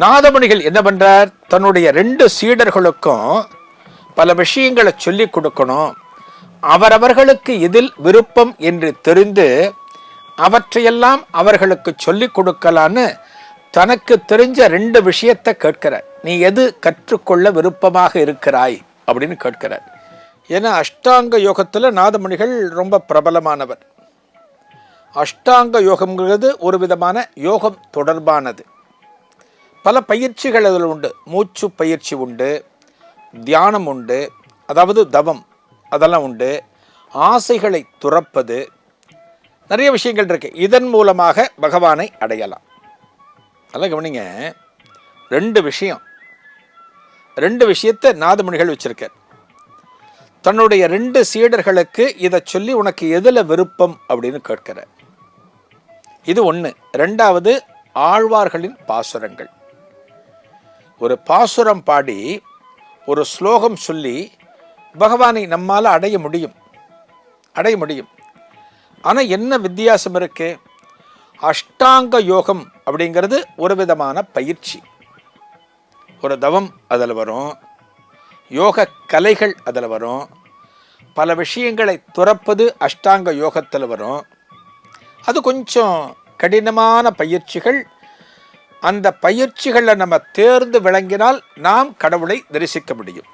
நாதமணிகள் என்ன பண்ணுறார் தன்னுடைய ரெண்டு சீடர்களுக்கும் பல விஷயங்களை சொல்லி கொடுக்கணும். அவரவர்களுக்கு இதில் விருப்பம் என்று தெரிந்து அவற்றையெல்லாம் அவர்களுக்கு சொல்லி கொடுக்கலான்னு தனக்கு தெரிஞ்ச ரெண்டு விஷயத்தை கேட்கிறார். நீ எது கற்றுக்கொள்ள விருப்பமாக இருக்கிறாய்? அப்படின்னு கேட்கிறார். ஏன்னா அஷ்டாங்க யோகத்தில் நாதமணிகள் ரொம்ப பிரபலமானவர். அஷ்டாங்க யோகம்ங்கிறது ஒரு விதமான யோகம் தொடர்பானது. பல பயிற்சிகள் அதில் உண்டு. மூச்சு பயிற்சி உண்டு தியானம் உண்டு அதாவது தவம் அதெல்லாம் உண்டு. ஆசைகளை துறப்பது நிறைய விஷயங்கள் இருக்குது இதன் மூலமாக பகவானை அடையலாம். நல்லா கவனிங்க. ரெண்டு விஷயம். ரெண்டு விஷயத்தை நாதமணிகள் வச்சிருக்கார். தன்னுடைய ரெண்டு சீடர்களுக்கு இதை சொல்லி உனக்கு எதில் விருப்பம் அப்படின்னு கேட்கிறார். இது ஒன்று ரெண்டாவது ஆழ்வார்களின் பாசுரங்கள். ஒரு பாசுரம் பாடி ஒரு ஸ்லோகம் சொல்லி பகவானை நம்மால் அடைய முடியும். அடைய முடியும். ஆனால் என்ன வித்தியாசம் இருக்கு? அஷ்டாங்க யோகம் அப்படிங்கிறது ஒரு விதமான பயிற்சி. ஒரு தவம் அதில் வரும். யோக கலைகள் அதில் வரும். பல விஷயங்களை துறப்பது அஷ்டாங்க யோகத்தில் வரும். அது கொஞ்சம் கடினமான பயிற்சிகள். அந்த பயிற்சிகளை நம்ம தேர்ந்து விளங்கினால் நாம் கடவுளை தரிசிக்க முடியும்.